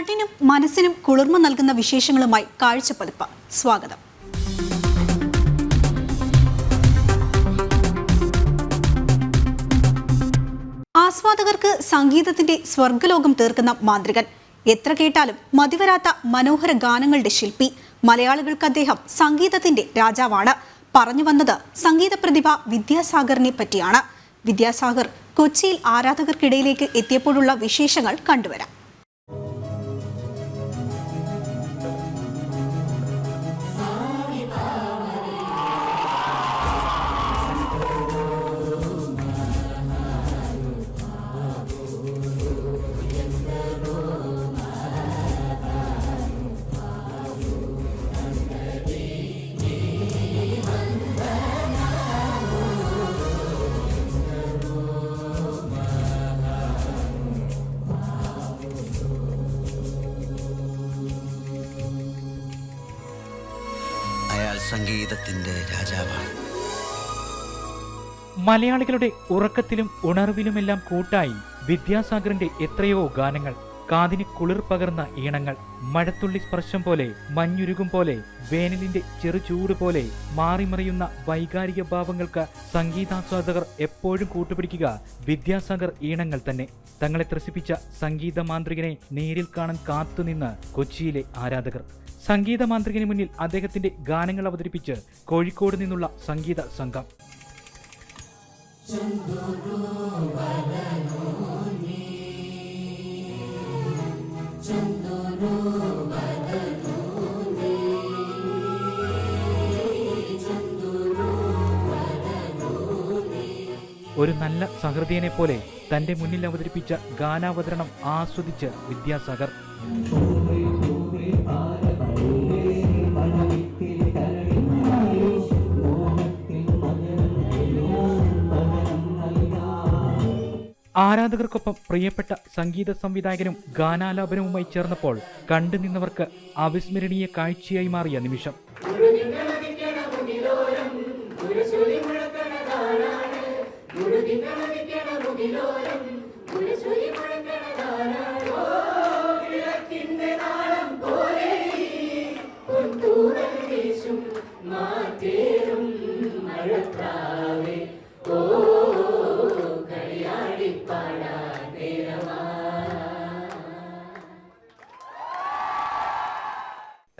കണ്ണിനും മനസ്സിനും കുളിർമ നൽകുന്ന വിശേഷങ്ങളുമായി കാഴ്ചപ്പതിപ്പ്. സ്വാഗതം. ആസ്വാദകർക്ക് സംഗീതത്തിന്റെ സ്വർഗലോകം തീർക്കുന്ന മാന്ത്രികൻ. എത്ര കേട്ടാലും മതിവരാത്ത മനോഹര ഗാനങ്ങളുടെ ശില്പി. മലയാളികൾക്ക് അദ്ദേഹം സംഗീതത്തിന്റെ രാജാവാണ്. പറഞ്ഞു വന്നത് സംഗീത പ്രതിഭ വിദ്യാസാഗറിനെ പറ്റിയാണ്. വിദ്യാസാഗർ കൊച്ചിയിൽ ആരാധകർക്കിടയിലേക്ക് എത്തിയപ്പോഴുള്ള വിശേഷങ്ങൾ കണ്ടുവരാം. സംഗീതത്തിന്റെ രാജാവാണ്. മലയാളികളുടെ ഉറക്കത്തിലും ഉണർവിലുമെല്ലാം കൂട്ടായി വിദ്യാസാഗറിന്റെ എത്രയോ ഗാനങ്ങൾ കാതിന് കുളിർ പകർന്ന ഈണങ്ങൾ മഴത്തുള്ളി സ്പർശം പോലെ മഞ്ഞുരുകും പോലെ വേനലിന്റെ ചെറുചൂട് പോലെ മാറിമറിയുന്ന വൈകാരിക ഭാവങ്ങൾക്ക് സംഗീതാസ്വാദകർ എപ്പോഴും കൂട്ടുപിടിക്കുക വിദ്യാസാഗർ ഈണങ്ങൾ തന്നെ. തങ്ങളെ ത്രസിപ്പിച്ച സംഗീത മാന്ത്രികനെ നേരിൽ കാണാൻ കാത്തുനിന്ന് കൊച്ചിയിലെ ആരാധകർ. സംഗീത മാന്ത്രികന് മുന്നിൽ അദ്ദേഹത്തിന്റെ ഗാനങ്ങൾ അവതരിപ്പിച്ച് കോഴിക്കോട് നിന്നുള്ള സംഗീത സംഘം. ഒരു നല്ല സഹൃദയനെ പോലെ തന്റെ മുന്നിൽ അവതരിപ്പിച്ച ഗാനാവതരണം ആസ്വദിച്ച് വിദ്യാസാഗർ. ആരാധകർക്കൊപ്പം പ്രിയപ്പെട്ട സംഗീത സംവിധായകനും ഗാനാലാപനവുമായി ചേർന്നപ്പോൾ കണ്ടുനിന്നവർക്ക് അവിസ്മരണീയ കാഴ്ചയായി മാറിയ നിമിഷം.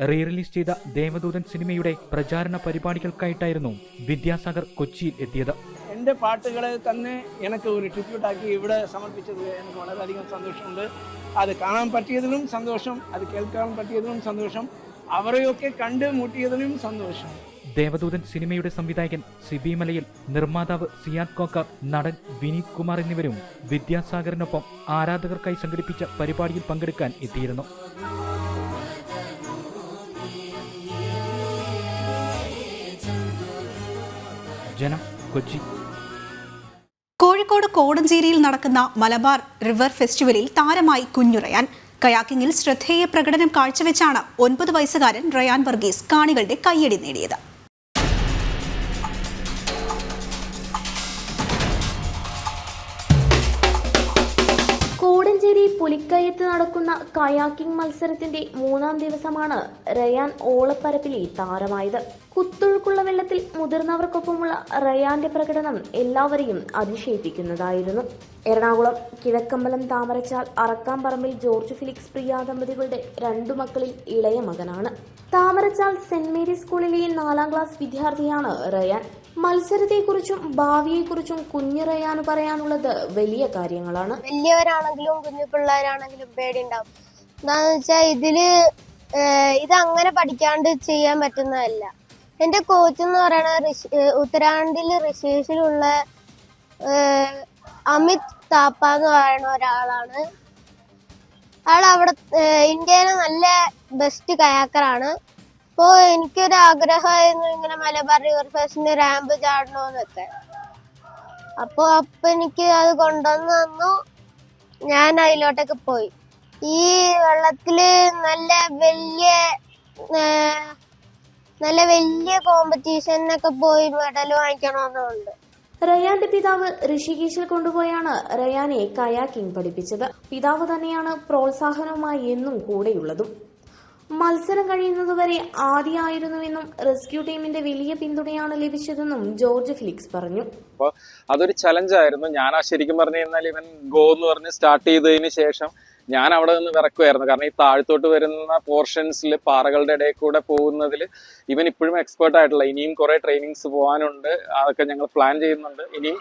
റീ റിലീസ് ചെയ്ത ദേവദൂതൻ സിനിമയുടെ പ്രചാരണ പരിപാടികൾക്കായിട്ടായിരുന്നു വിദ്യാസാഗർ കൊച്ചിയിൽ എത്തിയത്. എന്റെ പാട്ടുകൾ തന്നെ എനിക്ക് ഒരു ട്രിബ്യൂട്ടാക്കി ഇവിടെ സമർപ്പിച്ചത് എനിക്ക് വളരെയധികം സന്തോഷമുണ്ട്. അത് കാണാൻ പറ്റിയതിലും സന്തോഷം അത് കേൾക്കാൻ പറ്റിയതിലും സന്തോഷം അവരെയൊക്കെ കണ്ട് മുട്ടിയതിലും സന്തോഷം. ദേവദൂതൻ സിനിമയുടെ സംവിധായകൻ സിബി മലയിൽ നിർമ്മാതാവ് സിയാദ് കോക്കർ നടൻ വിനീത് കുമാർ എന്നിവരും വിദ്യാസാഗറിനൊപ്പം ആരാധകർക്കായി സംഘടിപ്പിച്ച പരിപാടിയിൽ പങ്കെടുക്കാൻ എത്തിയിരുന്നു. ജനം കൊച്ചി. കോഴിക്കോട് കോടഞ്ചേരിയിൽ നടക്കുന്ന മലബാർ റിവർ ഫെസ്റ്റിവലിൽ താരമായി കുഞ്ഞുറയാൻ കയാക്കിങ്ങിൽ ശ്രദ്ധേയ പ്രകടനം കാഴ്ചവെച്ചാണ് ഒൻപത് വയസ്സുകാരൻ റയാൻ വർഗീസ് കാണികളുടെ കയ്യടി നേടിയത്. പുലിക്കയത്ത് നടക്കുന്ന കയാക്കിംഗ് മത്സരത്തിന്റെ മൂന്നാം ദിവസമാണ് റയാൻ ഓളപ്പരപ്പിലെ താരമായത്. കുത്തൊഴുക്കുള്ള വെള്ളത്തിൽ മുതിർന്നവർക്കൊപ്പമുള്ള റയാന്റെ പ്രകടനം എല്ലാവരെയും അതിശയിപ്പിക്കുന്നതായിരുന്നു. എറണാകുളം കിഴക്കമ്പലം താമരച്ചാൽ അറക്കാമ്പറമ്പിൽ ജോർജ് ഫിലിക്സ് പ്രിയ ദമ്പതികളുടെ രണ്ടു മക്കളിൽ ഇളയ മകനാണ്. താമരച്ചാൽ സെന്റ് മേരീസ് സ്കൂളിലെ നാലാം ക്ലാസ് വിദ്യാർത്ഥിയാണ് റയാൻ. മത്സരത്തെക്കുറിച്ചും ഭാവിയെക്കുറിച്ചും കുഞ്ഞു റയാന് പറയാനുള്ളത് വലിയ കാര്യങ്ങളാണ്. വലിയവരാണെങ്കിലും കുഞ്ഞു പിള്ളേരാണെങ്കിലും പേടിയുണ്ടാവും. എന്താന്ന് വെച്ചാൽ ഇതിൽ ഇത് അങ്ങനെ പഠിക്കാണ്ട് ചെയ്യാൻ പറ്റുന്നതല്ല. എന്റെ കോച്ച് എന്ന് പറയുന്നത് ഋഷി ഉത്തരാഖണ്ഡിൽ അമിത് താപ്പ എന്ന് പറയുന്ന ഒരാളാണ്. ആൾ അവിടെ ഇന്ത്യയിലെ നല്ല ബെസ്റ്റ് കയാക്കറാണ്. അപ്പോ എനിക്കൊരു ആഗ്രഹമായിരുന്നു ഇങ്ങനെ മലബാർ റിവർ ഫെസ്റ്റിന് റാമ്പ് ചാടണമെന്നൊക്കെ അപ്പോ അപ്പൊ എനിക്ക് അത് കൊണ്ടുവന്ന് തന്നു. ഞാൻ അതിലോട്ടൊക്കെ പോയി. ഈ വെള്ളത്തിൽ നല്ല വലിയ നല്ല വലിയ കോമ്പറ്റീഷനൊക്കെ പോയി മെഡൽ വാങ്ങിക്കണമെന്നുണ്ട് റയാന്റെ പിതാവ് ഋഷികേശിൽ കൊണ്ടുപോയാണ് റയാനെ കയാക്കിംഗ് പഠിപ്പിച്ചത്. പിതാവ് തന്നെയാണ് പ്രോത്സാഹനവുമായി എന്നും കൂടെയുള്ളതും. മത്സരം കഴിയുന്നതുവരെ ആദ്യമായിരുന്നുവെന്നും റെസ്ക്യൂ ടീമിന്റെ വലിയ പിന്തുണയാണ് ലഭിച്ചതെന്നും ജോർജ് ഫിലിക്സ് പറഞ്ഞു. അപ്പോൾ അതൊരു ചലഞ്ചായിരുന്നു ഞാൻ ആ ശരിക്കും പറഞ്ഞു കഴിഞ്ഞാൽ ഇവൻ ഗോ എന്ന് പറഞ്ഞ് സ്റ്റാർട്ട് ചെയ്തതിന് ശേഷം ഞാൻ അവിടെ നിന്ന് വിറക്കുമായിരുന്നു. കാരണം ഈ താഴ്ത്തോട്ട് വരുന്ന പോർഷൻസിൽ പാറകളുടെ ഇടയിൽ കൂടെ പോകുന്നതിൽ ഇവൻ ഇപ്പോഴും എക്സ്പേർട്ട് ആയിട്ടുള്ള ഇനിയും കുറെ ട്രെയിനിങ്സ് പോകാനുണ്ട് അതൊക്കെ ഞങ്ങൾ പ്ലാൻ ചെയ്യുന്നുണ്ട്. ഇനിയും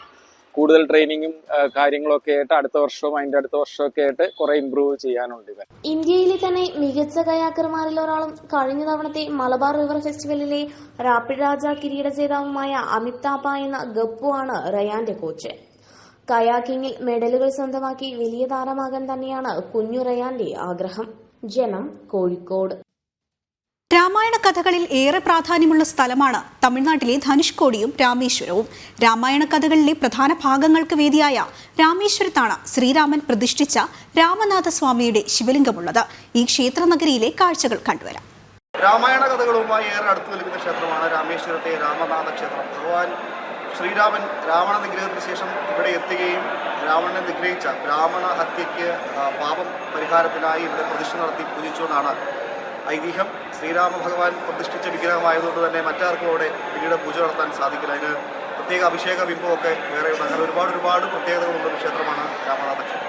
കൂടുതൽ ട്രെയിനിങ്ങും കാര്യങ്ങളൊക്കെ ആയിട്ട് അടുത്ത വർഷവും അതിന്റെ അടുത്ത വർഷമൊക്കെ ആയിട്ട് കുറെ ഇമ്പ്രൂവ് ചെയ്യാനുണ്ട് ഇവർ ഇന്ത്യയിലെ തന്നെ മികച്ച കയാക്കർമാരിൽ ഒരാളും കഴിഞ്ഞ തവണത്തെ മലബാർ റിവർ ഫെസ്റ്റിവലിലെ റാപ്പിഡ് രാജ കിരീട ജേതാവുമായ അമിത് താപ്പ എന്ന ഗപ്പു ആണ് റയാന്റെ കോച്ച്. കയാക്കിങ്ങിൽ മെഡലുകൾ സ്വന്തമാക്കി വലിയ താരമാകാൻ തന്നെയാണ് കുഞ്ഞു റയാന്റെ ആഗ്രഹം. ജനം കോഴിക്കോട്. രാമായണ കഥകളിൽ ഏറെ പ്രാധാന്യമുള്ള സ്ഥലമാണ് തമിഴ്നാട്ടിലെ ധനുഷ്കോടിയും രാമേശ്വരവും. രാമായണ കഥകളിലെ പ്രധാന ഭാഗങ്ങൾക്ക് വേദിയായ രാമേശ്വരത്താണ് ശ്രീരാമൻ പ്രതിഷ്ഠിച്ച രാമനാഥസ്വാമിയുടെ ശിവലിംഗമുള്ളത്. ഈ ക്ഷേത്ര ക്ഷേത്രനഗരിയിലെ കാഴ്ചകൾ കണ്ടുവരാം. രാമായണ കഥകളുമായി ഏറെ അടുത്ത് നിൽക്കുന്ന ക്ഷേത്രമാണ് രാമേശ്വരത്തെ രാമനാഥ ക്ഷേത്രം ഭഗവാൻ ശ്രീരാമൻ രാവണ നിഗ്രഹത്തിന് ശേഷം ഇവിടെ എത്തുകയും രാവണനെ നിഗ്രഹിച്ച ബ്രാഹ്മണ ഹത്യയ്ക്ക് പാപം പരിഹാരത്തിനായി ഇവിടെ പ്രതിഷ്ഠ നടത്തി പൂജിച്ചു എന്നാണ് ഐതിഹ്യം ശ്രീരാമ ഭഗവാൻ പ്രതിഷ്ഠിച്ച വിഗ്രഹമായതുകൊണ്ട് തന്നെ മറ്റാർക്കും അവിടെ പിന്നീട് പൂജ നടത്താൻ സാധിക്കില്ല. അതിന് പ്രത്യേക അഭിഷേക ബിംബമൊക്കെ ഉണ്ട്. അങ്ങനെ ഒരുപാട് ഒരുപാട് പ്രത്യേകതകളുള്ള ക്ഷേത്രമാണ് രാമനാഥ ക്ഷേത്രം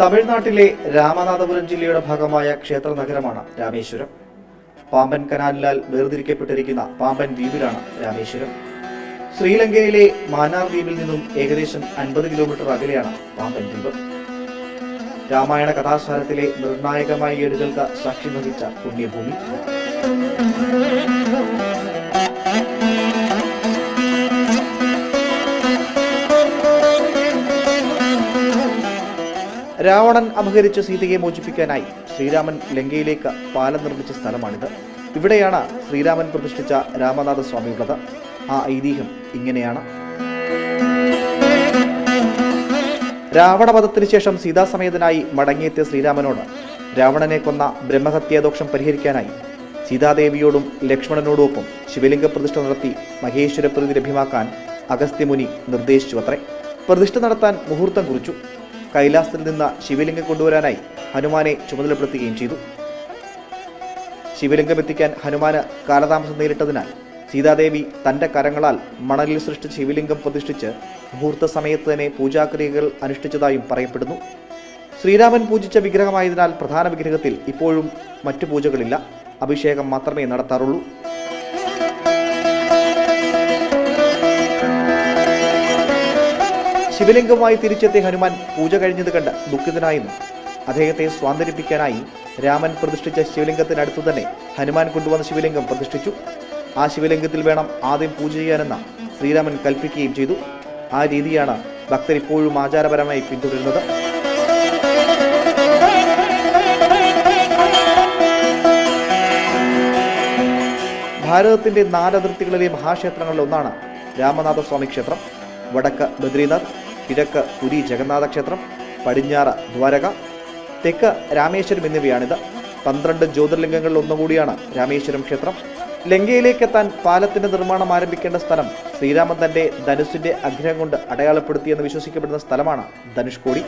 തമിഴ്നാട്ടിലെ രാമനാഥപുരം ജില്ലയുടെ ഭാഗമായ ക്ഷേത്ര നഗരമാണ് രാമേശ്വരം. പാമ്പൻ കനാലിനാൽ വേർതിരിക്കപ്പെട്ടിരിക്കുന്ന പാമ്പൻ ദ്വീപിലാണ് രാമേശ്വരം. ശ്രീലങ്കയിലെ മാനാർ ദ്വീപിൽ നിന്നും ഏകദേശം അൻപത് കിലോമീറ്റർ അകലെയാണ് പാമ്പൻ ദ്വീപ്. രാമായണ കഥാസാരത്തിലെ നിർണായകമായ ഏടുകൾക്ക് സാക്ഷി വഹിച്ച പുണ്യഭൂമി. രാവണൻ അപഹരിച്ച സീതയെ മോചിപ്പിക്കാനായി ശ്രീരാമൻ ലങ്കയിലേക്ക് പാലം നിർമ്മിച്ച സ്ഥലമാണിത്. ഇവിടെയാണ് ശ്രീരാമൻ പ്രതിഷ്ഠിച്ച രാമനാഥ സ്വാമിയുള്ളത് ആ ഐതിഹ്യം ഇങ്ങനെയാണ്. രാവണവധത്തിന് ശേഷം സീതാസമേതനായി മടങ്ങിയെത്തിയ ശ്രീരാമനോട് രാവണനെ കൊന്ന ബ്രഹ്മഹത്യാദോഷം പരിഹരിക്കാനായി സീതാദേവിയോടും ലക്ഷ്മണനോടുമൊപ്പം ശിവലിംഗ പ്രതിഷ്ഠ നടത്തി മഹേശ്വര പ്രതി ലഭ്യമാക്കാൻ അഗസ്ത്യമുനി നിർദ്ദേശിച്ചു അത്രേ പ്രതിഷ്ഠ നടത്താൻ മുഹൂർത്തം കുറിച്ചു. കൈലാസത്തിൽ നിന്ന് ശിവലിംഗം കൊണ്ടുവരാനായി ഹനുമാനെ ചുമതലപ്പെടുത്തുകയും ചെയ്തു. ശിവലിംഗം എത്തിക്കാൻ ഹനുമാന് കാലതാമസം നേരിട്ടതിനാൽ സീതാദേവി തന്റെ കരങ്ങളാൽ മണലിൽ സൃഷ്ടിച്ച ശിവലിംഗം പ്രതിഷ്ഠിച്ച് മുഹൂർത്ത സമയത്ത് തന്നെ പൂജാക്രിയകൾ അനുഷ്ഠിച്ചതായും പറയപ്പെടുന്നു. ശ്രീരാമൻ പൂജിച്ച വിഗ്രഹമായതിനാൽ പ്രധാന വിഗ്രഹത്തിൽ ഇപ്പോഴും മറ്റു പൂജകളില്ല. അഭിഷേകം മാത്രമേ നടത്താറുള്ളൂ. ശിവലിംഗവുമായി തിരിച്ചെത്തിയ ഹനുമാൻ പൂജ കഴിഞ്ഞത് കണ്ട് ദുഃഖിതനായെന്നും അദ്ദേഹത്തെ സ്വാന്തരിപ്പിക്കാനായി രാമൻ പ്രതിഷ്ഠിച്ച ശിവലിംഗത്തിനടുത്തു തന്നെ ഹനുമാൻ കൊണ്ടുവന്ന ശിവലിംഗം പ്രതിഷ്ഠിച്ചു. ആ ശിവലിംഗത്തിൽ വേണം ആദ്യം പൂജ ചെയ്യാനെന്ന് ശ്രീരാമൻ കൽപ്പിക്കുകയും ചെയ്തു. ആ രീതിയാണ് ഭക്തർ ഇപ്പോഴും ആചാരപരമായി പിന്തുടരുന്നത്. ഭാരതത്തിന്റെ നാല് അതിർത്തികളിലെ മഹാക്ഷേത്രങ്ങളിൽ ഒന്നാണ് രാമനാഥസ്വാമി ക്ഷേത്രം. വടക്ക് ബദ്രീനാഥ് കിഴക്ക് പുരി ജഗന്നാഥ ക്ഷേത്രം പടിഞ്ഞാറ് ദ്വാരക തെക്ക് രാമേശ്വരം എന്നിവയാണിത്. പന്ത്രണ്ട് ജ്യോതിർലിംഗങ്ങളിൽ ഒന്നുകൂടിയാണ് രാമേശ്വരം ക്ഷേത്രം. ലങ്കയിലേക്ക് എത്താൻ പാലത്തിന്റെ നിർമ്മാണം ആരംഭിക്കേണ്ട സ്ഥലം ശ്രീരാമൻ തന്റെ ധനുസിന്റെ അഗ്രഹം കൊണ്ട് അടയാളപ്പെടുത്തിയെന്ന് വിശ്വസിക്കപ്പെടുന്ന സ്ഥലമാണ് ധനുഷ്കോടി.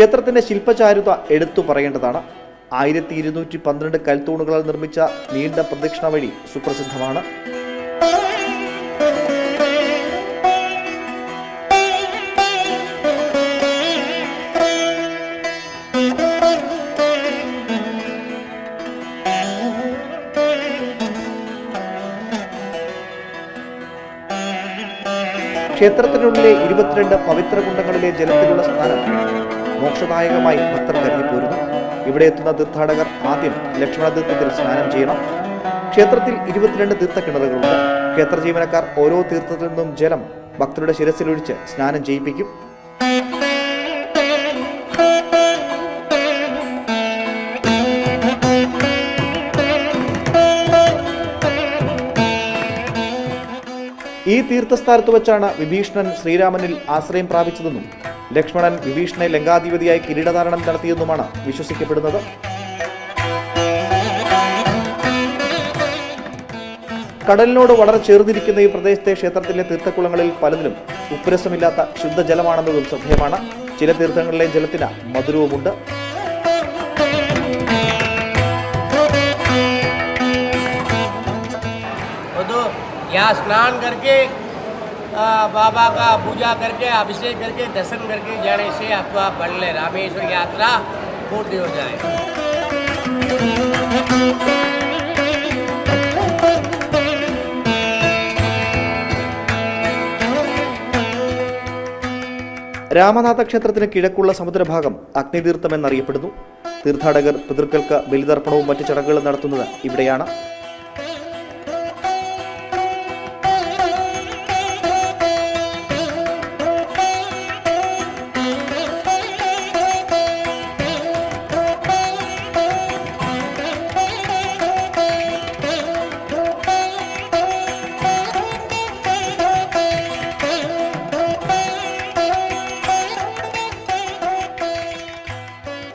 ക്ഷേത്രത്തിന്റെ ശില്പചാരുത എടുത്തു പറയേണ്ടതാണ്. ആയിരത്തി ഇരുന്നൂറ്റി പന്ത്രണ്ട് കൽത്തൂണുകളാൽ നിർമ്മിച്ച നീണ്ട പ്രദക്ഷിണ വഴി സുപ്രസിദ്ധമാണ്. ക്ഷേത്രത്തിനുള്ളിലെ ഇരുപത്തിരണ്ട് പവിത്ര കുണ്ടങ്ങളിലെ ജലത്തിലുള്ള സ്നാനം മോക്ഷദായകമായി ഭക്തർ കരുതിപ്പോരുന്നു. ഇവിടെ എത്തുന്ന തീർത്ഥാടകർ ആദ്യം ലക്ഷ്മണ തീർത്ഥത്തിൽ സ്നാനം ചെയ്യണം. ക്ഷേത്രത്തിൽ ഇരുപത്തിരണ്ട് തീർത്ഥ കിണറുകളുണ്ട് ക്ഷേത്ര ജീവനക്കാർ ഓരോ തീർത്ഥത്തിൽ നിന്നും ജലം ഭക്തരുടെ ശിരസിലൊഴിച്ച് സ്നാനം ചെയ്യിപ്പിക്കും. ഈ തീർത്ഥസ്ഥാനത്ത് വെച്ചാണ് വിഭീഷണൻ ശ്രീരാമനിൽ ആശ്രയം പ്രാപിച്ചതെന്നും ലക്ഷ്മണൻ വിഭീഷണനെ ലങ്കാധിപതിയായി കിരീടധാരണം നടത്തിയെന്നുമാണ് വിശ്വസിക്കപ്പെടുന്നത് കടലിനോട് വളരെ ചേർന്നിരിക്കുന്ന ഈ പ്രദേശത്തെ ക്ഷേത്രത്തിലെ തീർത്ഥക്കുളങ്ങളിൽ പലതിലും ഉപ്പുരസമില്ലാത്ത ശുദ്ധജലമാണെന്നതും ശ്രദ്ധേയമാണ് ചില തീർത്ഥങ്ങളിലെ ജലത്തിന് മധുരവുമുണ്ട് वो तो यहाँ स्नान करके आ, बाबा का पूजा करके अभिषेक करके दर्शन करके जाने से आपका बल्ले रामेश्वर यात्रा पूर्ण हो जाए രാമനാഥ ക്ഷേത്രത്തിന് കിഴക്കുള്ള സമുദ്രഭാഗം അഗ്നിതീർത്ഥം എന്നറിയപ്പെടുന്നു തീർത്ഥാടകർ പിതൃക്കൾക്ക് ബലിതർപ്പണവും മറ്റു ചടങ്ങുകളും നടത്തുന്നത് ഇവിടെയാണ്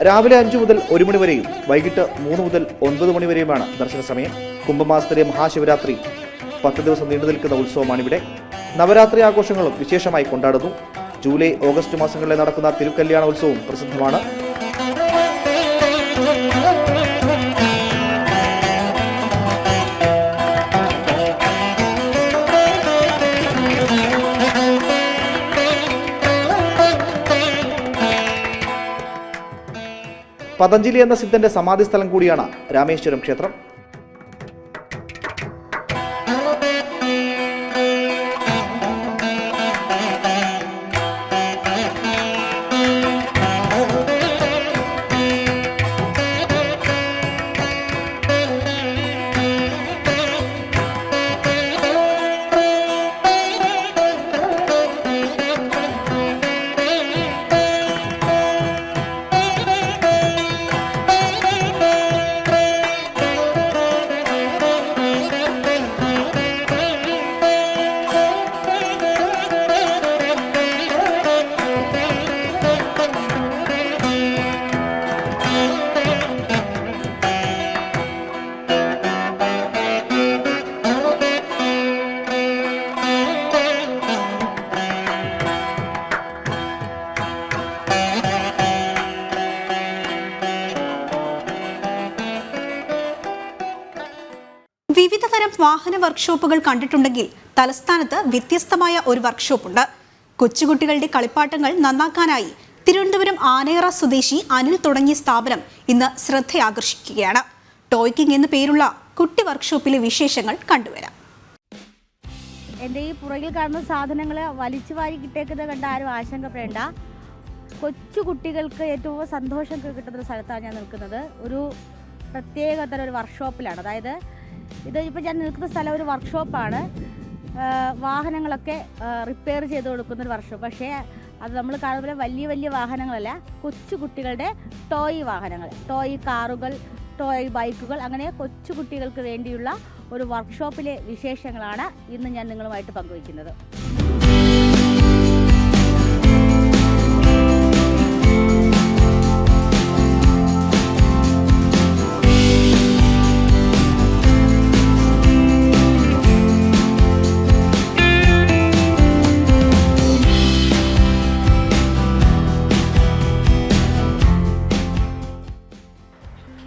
രാവിലെ അഞ്ചു മുതൽ ഒരു മണി വരെയും വൈകിട്ട് മൂന്ന് മുതൽ ഒൻപത് മണി വരെയുമാണ് ദർശന സമയം. കുംഭമാസത്തിലെ മഹാശിവരാത്രി പത്ത് ദിവസം നീണ്ടു നിൽക്കുന്ന ഉത്സവമാണിവിടെ. നവരാത്രി ആഘോഷങ്ങളും വിശേഷമായി കൊണ്ടാടുന്നു. ജൂലൈ ഓഗസ്റ്റ് മാസങ്ങളിൽ നടക്കുന്ന തിരുക്കല്യാണ ഉത്സവവും പ്രസിദ്ധമാണ്. പതഞ്ജലി എന്ന സിദ്ധന്റെ സമാധി സ്ഥലം കൂടിയാണ് രാമേശ്വരം ക്ഷേത്രം. വാഹന വർക്ക്ഷോപ്പുകൾ കണ്ടിട്ടുണ്ടെങ്കിൽ തലസ്ഥാനത്ത് വ്യത്യസ്തമായ ഒരു വർക്ക്ഷോപ്പ് ഉണ്ട് കൊച്ചുകുട്ടികളുടെ കളിപ്പാട്ടങ്ങൾ നന്നാക്കാനായി തിരുവനന്തപുരം ആനയറ സ്വദേശി അനിൽ തുടങ്ങിയ സ്ഥാപനം ഇന്ന് ശ്രദ്ധയാകർഷിക്കുകയാണ്. ടോയ് കിങ് എന്നു പേരുള്ള കുട്ടി വർക്ക്ഷോപ്പിലെ വിശേഷങ്ങൾ കണ്ടുവരാം. എന്റെ ഈ പുറകിൽ കാണുന്ന സാധനങ്ങൾ വലിച്ചു വാരി കിട്ടേക്കുന്നത് കണ്ട ആരും ആശങ്കപ്പെടേണ്ട. കൊച്ചു കുട്ടികൾക്ക് ഏറ്റവും സന്തോഷം കിട്ടുന്ന സ്ഥലത്താണ് ഞാൻ നിൽക്കുന്നത്. ഒരു പ്രത്യേക തരം ഒരു വർക്ക്ഷോപ്പിലാണ്. അതായത് ഇത് ഇപ്പോൾ ഞാൻ നിൽക്കുന്ന സ്ഥലം ഒരു വർക്ക്ഷോപ്പാണ്. വാഹനങ്ങളൊക്കെ റിപ്പയർ ചെയ്ത് കൊടുക്കുന്ന ഒരു വർക്ക്ഷോപ്പ്. പക്ഷേ അത് നമ്മൾ കാണുന്ന വലിയ വലിയ വാഹനങ്ങളല്ല കൊച്ചു കുട്ടികളുടെ ടോയ് വാഹനങ്ങൾ. ടോയ് കാറുകൾ ടോയ് ബൈക്കുകൾ അങ്ങനെ കൊച്ചു കുട്ടികൾക്ക് വേണ്ടിയുള്ള ഒരു വർക്ക്ഷോപ്പിലെ വിശേഷങ്ങളാണ് ഇന്ന് ഞാൻ നിങ്ങളുമായിട്ട് പങ്കുവയ്ക്കുന്നത്.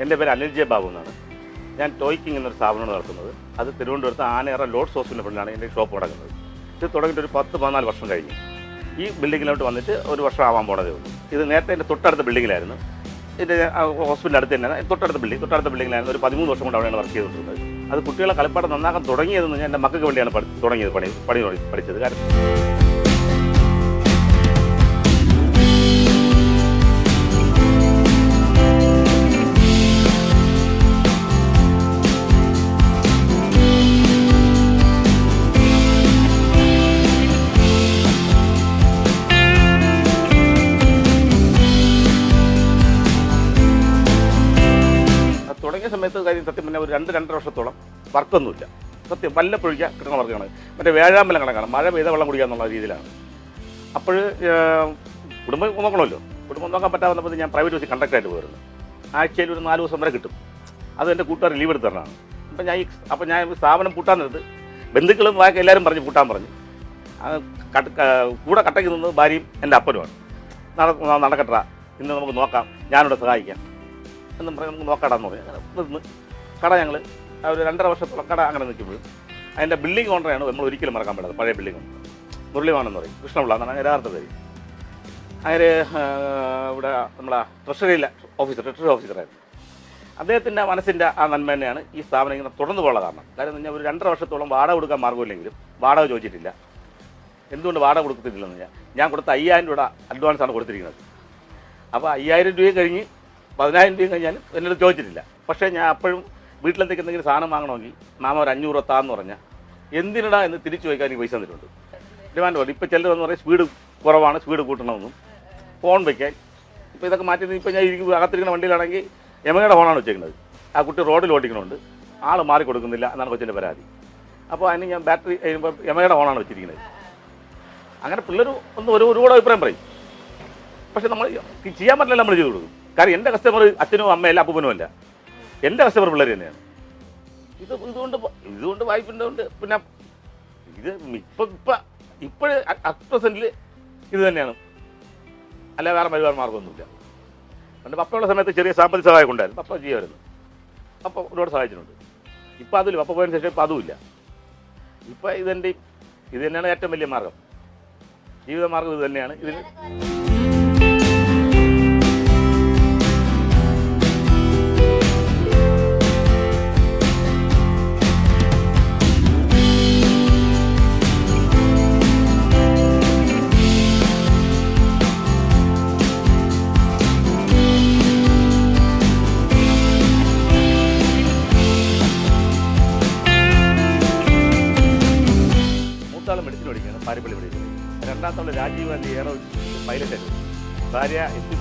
എന്റെ പേര് അനിൽ ജെ ബാബു എന്നാണ്. ഞാൻ ടോയ് കിങ് എന്നൊരു സ്ഥാപനമാണ് നടത്തുന്നത്. അത് തിരുവനന്തപുരത്ത് ആനയറ ലോഡ്സ് ഹോസ്പിറ്റലിന്റെ ഫ്രണ്ടിലാണ് എന്റെ ഷോപ്പ് നടക്കുന്നത് ഇത് തുടങ്ങിയിട്ട് ഒരു പത്ത് പതിനാല് വർഷം കഴിഞ്ഞു. ഈ ബിൽഡിങ്ങിലോട്ട് വന്നിട്ട് ഒരു വർഷം ആവാൻ പോണതേ ഉള്ളൂ. ഇത് നേരത്തെ എന്റെ തൊട്ടടുത്ത ബിൽഡിങ്ങിലായിരുന്നു. എന്റെ ഹോസ്പിറ്റലിന്റെ അടുത്ത് തന്നെ തൊട്ടടുത്ത ബിൽഡിംഗ് തൊട്ടടുത്ത ബിൽഡിങ്ങിലായിരുന്നു. ഒരു പതിമൂന്ന് വർഷം കൊണ്ട് അവിടെയാണ് വർക്ക് ചെയ്തിട്ടുള്ളത് അത് കുട്ടികളെ കളിപ്പാട്ടം നന്നാക്കാൻ തുടങ്ങിയതെന്ന് ഞാൻ എന്റെ മക്കൾക്ക് വേണ്ടിയാണ് തുടങ്ങിയത് പണി പണി പഠിച്ചത്. കാരണം രണ്ട് രണ്ടര വർഷത്തോളം വർക്കൊന്നുമില്ല. സത്യം വല്ലപ്പൊഴിക്കുക കിട്ടണ വർഗമാണ്. മറ്റേ വേഴാമ്പലം കണക്കാണ്. മഴ പെയ്ത വെള്ളം കുടിക്കുക എന്നുള്ള രീതിയിലാണ്. അപ്പോൾ കുടുംബം നോക്കണമല്ലോ. കുടുംബം നോക്കാൻ പറ്റാവുന്നപ്പോൾ ഞാൻ പ്രൈവറ്റ് ബസ്സിൽ കണ്ടക്ടറായിട്ട് പോയിരുന്നു. ആഴ്ചയിൽ ഒരു നാല് ദിവസം വരെ കിട്ടും. അത് എന്റെ കൂട്ടുകാർ ലീവ് എടുത്തതാണ് അപ്പം ഞാൻ ഈ അപ്പം ഞാൻ സ്ഥാപനം പൂട്ടാൻ നിർത്ത് ബന്ധുക്കളും ബാക്കി എല്ലാവരും പറഞ്ഞ് പൂട്ടാൻ പറഞ്ഞു. കൂടെ കട്ടയ്ക്ക് നിന്നത് ഭാര്യയും എന്റെ അപ്പനുമാണ്. നട ഇന്ന് നമുക്ക് നോക്കാം. ഞാനിവിടെ സഹായിക്കാം. എന്നും പറഞ്ഞ് നമുക്ക് നോക്കാടാന്ന് പറഞ്ഞു. കട ഞങ്ങൾ ഒരു രണ്ടര വർഷത്തോളം കട അങ്ങനെ നിൽക്കുമ്പോഴും അതിന്റെ ബിൽഡിംഗ് ഓണറാണ് നമ്മൾ ഒരിക്കലും മറക്കാൻ പറ്റാത്ത പഴയ ബിൽഡിംഗ് ഓണർ മുരളിമാണെന്ന് പറയും കൃഷ്ണപിള്ള എന്നാണ് യഥാർത്ഥ പേര്. അങ്ങനെ ഇവിടെ നമ്മളെ ട്രഷറിയിലെ ഓഫീസർ ട്രഷറി ഓഫീസറായിരുന്നു അദ്ദേഹത്തിന്റെ മനസ്സിന്റെ ആ നന്മ തന്നെയാണ് ഈ സ്ഥാപനം ഇങ്ങനെ തുടർന്നു പോകാനുള്ള കാരണം. കാര്യം എന്ന് ഒരു രണ്ടര വർഷത്തോളം വാടക കൊടുക്കാൻ മാർഗമില്ലെങ്കിലും വാടക ചോദിച്ചിട്ടില്ല. എന്തുകൊണ്ട് വാടക കൊടുത്തിട്ടില്ലെന്ന് ഞാൻ ഞാൻ കൊടുത്ത അയ്യായിരം രൂപ അഡ്വാൻസ് ആണ് കൊടുത്തിരിക്കുന്നത്. അപ്പോൾ അയ്യായിരം രൂപയും കഴിഞ്ഞ് പതിനായിരം രൂപയും കഴിഞ്ഞാലും എന്നോട് ചോദിച്ചിട്ടില്ല. പക്ഷേ ഞാൻ അപ്പോഴും വീട്ടിലെന്തെങ്കിലും എന്തെങ്കിലും സാധനം വാങ്ങണമെങ്കിൽ മാമ ഒരു അഞ്ഞൂറ് താന്ന് പറഞ്ഞാൽ എന്തിനടാ എന്ന് തിരിച്ചു ചോദിക്കാൻ ഈ പൈസ തന്നിട്ടുണ്ട്. ഡിമാൻഡ് പോലെ ഇപ്പോൾ ചിലർ എന്ന് പറയും സ്പീഡ് കുറവാണ് സ്പീഡ് കൂട്ടണമെന്നും. ഫോൺ വയ്ക്കാൻ ഇപ്പോൾ ഇതൊക്കെ മാറ്റി ഇപ്പോൾ ഞാൻ ഇരിക്കും അകത്തിരിക്കുന്ന വണ്ടിയിലാണെങ്കിൽ എമയുടെ ഫോണാണ് വെച്ചേക്കുന്നത്. ആ കുട്ടി റോഡിൽ ഓടിക്കണമുണ്ട് ആൾ മാറി കൊടുക്കുന്നില്ല എന്നാണ് കൊച്ചിന്റെ പരാതി. അപ്പോൾ അതിന് ഞാൻ ബാറ്ററി കഴിയുമ്പോൾ എമയുടെ ഫോണാണ് വെച്ചിരിക്കുന്നത്. അങ്ങനെ പിള്ളേർ ഒന്ന് ഒരു ഒരുപാട് അഭിപ്രായം പറയും. പക്ഷെ നമ്മൾ ചെയ്യാൻ പറ്റില്ല നമ്മൾ ചെയ്തു കൊടുക്കും. കാരണം എന്റെ കസ്റ്റമർ അച്ഛനും അമ്മയല്ല അപ്പൂപ്പനും അല്ല. എന്റെ കസ്റ്റമർ പിള്ളേർ തന്നെയാണ്. ഇത് ഇതുകൊണ്ട് ഇതുകൊണ്ട് വായ്പിന്റെ കൊണ്ട് പിന്നെ ഇത് ഇപ്പം ഇപ്പം ഇപ്പോഴേ അറ്റ് പ്രസന്റിൽ ഇത് തന്നെയാണ്. അല്ല വേറെ പരിപാടി മാർഗമൊന്നുമില്ല പണ്ട് പപ്പയുള്ള സമയത്ത് ചെറിയ സാമ്പത്തിക സഹായം ഉണ്ടായിരുന്നു. പപ്പ ചെയ്യുമായിരുന്നു പപ്പ ഒരുപാട് സഹായിച്ചിട്ടുണ്ട്. ഇപ്പം അതില്ല. പപ്പ പോയതിന് ശേഷം ഇപ്പം അതുമില്ല ഇപ്പം ഇതെന്റെ ഇത് തന്നെയാണ് ഏറ്റവും വലിയ മാർഗം. ജീവിത മാർഗം ഇത് തന്നെയാണ്. ഇതിന് പഠിക്കുന്നത് രണ്ടാമത്തെ രാജീവ് ഗാന്ധി എയറോ പൈലറ്റായിരുന്നു. ഭാര്യ എസ് പി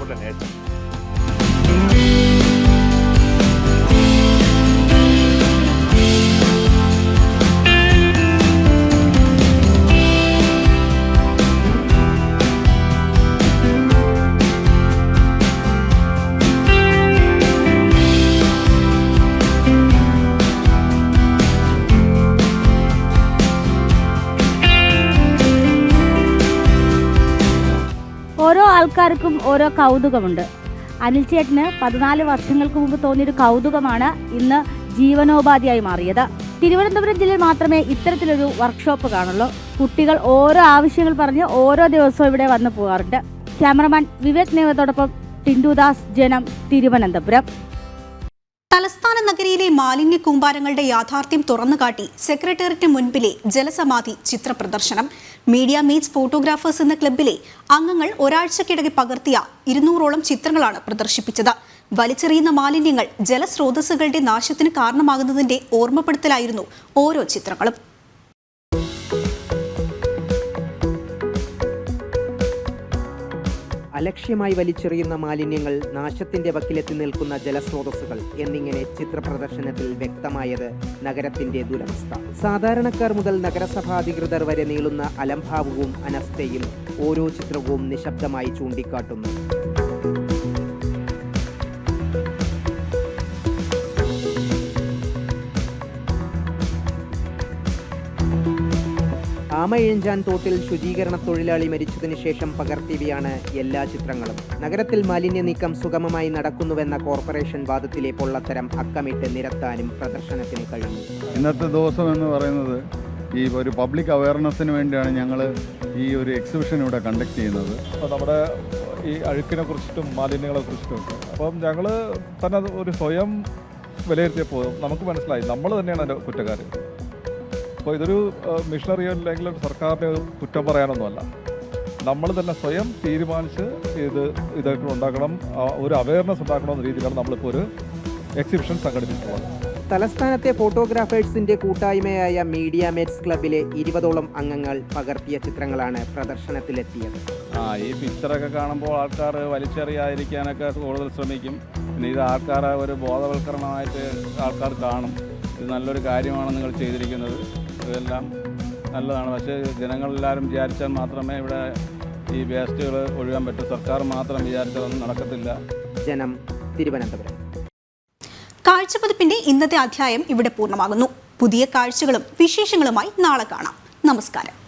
ആൾക്കാർക്കും ഓരോ കൗതുകമുണ്ട്. അനിൽ ചേട്ടന് പതിനാല് വർഷങ്ങൾക്ക് മുമ്പ് തോന്നിയൊരു കൗതുകമാണ് ഇന്ന് ജീവനോപാധിയായി മാറിയത്. തിരുവനന്തപുരം ജില്ലയിൽ മാത്രമേ ഇത്തരത്തിലൊരു വർക്ക്ഷോപ്പ് കാണുള്ളൂ. കുട്ടികൾ ഓരോ ആവശ്യങ്ങൾ പറഞ്ഞ് ഓരോ ദിവസവും ഇവിടെ വന്നു പോകാറുണ്ട്. ക്യാമറമാൻ വിവേക് നേവത്തോടൊപ്പം ടിൻഡുദാസ് ജനം തിരുവനന്തപുരം. തലസ്ഥാന നഗരിയിലെ മാലിന്യ കൂമ്പാരങ്ങളുടെ യാഥാർത്ഥ്യം തുറന്നുകാട്ടി സെക്രട്ടേറിയറ്റിന് മുൻപിലെ ജലസമാധി ചിത്ര പ്രദർശനം മീഡിയ മീറ്റ്സ് ഫോട്ടോഗ്രാഫേഴ്സ് എന്ന ക്ലബിലെ അംഗങ്ങൾ ഒരാഴ്ചക്കിടകെ പകർത്തിയ ഇരുന്നൂറോളം ചിത്രങ്ങളാണ് പ്രദർശിപ്പിച്ചത്. വലിച്ചെറിയുന്ന മാലിന്യങ്ങൾ ജലസ്രോതസ്സുകളുടെ നാശത്തിന് കാരണമാകുന്നതിന്റെ ഓർമ്മപ്പെടുത്തലായിരുന്നു ഓരോ ചിത്രങ്ങളും. അലക്ഷ്യമായി വലിച്ചെറിയുന്ന മാലിന്യങ്ങൾ നാശത്തിന്റെ വക്കിലെത്തി നിൽക്കുന്ന ജലസ്രോതസ്സുകൾ എന്നിങ്ങനെ ചിത്രപ്രദർശനത്തിൽ വ്യക്തമായത് നഗരത്തിന്റെ ദുരവസ്ഥ. സാധാരണക്കാർ മുതൽ നഗരസഭാധികൃതർ വരെ നീളുന്ന അലംഭാവവും അനസ്ഥയും ഓരോ ചിത്രവും നിശബ്ദമായി ചൂണ്ടിക്കാട്ടുന്നു. ആമയിഴഞ്ചാൻ തോട്ടിൽ ശുചീകരണ തൊഴിലാളി മരിച്ചതിന് ശേഷം പകർത്തിയവയാണ് എല്ലാ ചിത്രങ്ങളും. നഗരത്തിൽ മാലിന്യ നീക്കം സുഗമമായി നടക്കുന്നുവെന്ന കോർപ്പറേഷൻ വാദത്തിലെ പൊള്ളത്തരം അക്കമിട്ട് നിരത്താനും പ്രദർശനത്തിന് കഴിഞ്ഞു. ഇന്നത്തെ ദിവസം എന്ന് പറയുന്നത് ഈ ഒരു പബ്ലിക് അവയർനെസ്സിന് വേണ്ടിയാണ് ഞങ്ങൾ ഈ ഒരു എക്സിബിഷൻ ഇവിടെ കണ്ടക്ട് ചെയ്യുന്നത്. അപ്പോൾ നമ്മുടെ ഈ അഴുക്കിനെ കുറിച്ചിട്ടും മാലിന്യങ്ങളെ കുറിച്ചിട്ടും അപ്പം ഞങ്ങൾ തന്നെ ഒരു സ്വയം വിലയിരുത്തിയപ്പോൾ നമുക്ക് മനസ്സിലായി. നമ്മൾ തന്നെയാണ് അതിന്റെ കുറ്റക്കാർ അപ്പോൾ ഇതൊരു മിഷണറി അല്ലെങ്കിൽ ഒരു സർക്കാരിനെ കുറ്റം പറയാനൊന്നുമല്ല. നമ്മൾ തന്നെ സ്വയം തീരുമാനിച്ച് ഇത് ഇതൊക്കെ ഉണ്ടാക്കണം. ഒരു അവയർനെസ് ഉണ്ടാക്കണമെന്ന രീതിയിലാണ് നമ്മളിപ്പോൾ ഒരു എക്സിബിഷൻ സംഘടിപ്പിച്ചിട്ടുള്ളത് തലസ്ഥാനത്തെ ഫോട്ടോഗ്രാഫേഴ്സിന്റെ കൂട്ടായ്മയായ മീഡിയ മേറ്റ്സ് ക്ലബിലെ ഇരുപതോളം അംഗങ്ങൾ പകർത്തിയ ചിത്രങ്ങളാണ് പ്രദർശനത്തിലെത്തിയത്. ആ ഈ പിക്ചറൊക്കെ കാണുമ്പോൾ ആൾക്കാർ വലിച്ചെറിയാതിരിക്കാനൊക്കെ കൂടുതൽ ശ്രമിക്കും. പിന്നെ ഇത് ആൾക്കാരെ ഒരു ബോധവൽക്കരണമായിട്ട് ആൾക്കാർ കാണും. ഇത് നല്ലൊരു കാര്യമാണ് നിങ്ങൾ ചെയ്തിരിക്കുന്നത്. ഇതെല്ലാം നല്ലതാണ്. പക്ഷേ ജനങ്ങളെല്ലാവരും വിചാരിച്ചാൽ മാത്രമേ ഇവിടെ ഈ വേസ്റ്റുകൾ ഒഴിയാൻ പറ്റൂ. സർക്കാർ മാത്രം വിചാരിച്ചതൊന്നും നടക്കത്തില്ല. ജനം തിരുവനന്തപുരം. കാഴ്ചപ്പതിപ്പിന്റെ ഇന്നത്തെ അധ്യായം ഇവിടെ പൂർണമാകുന്നു. പുതിയ കാഴ്ചകളും വിശേഷങ്ങളുമായി നാളെ കാണാം. നമസ്കാരം.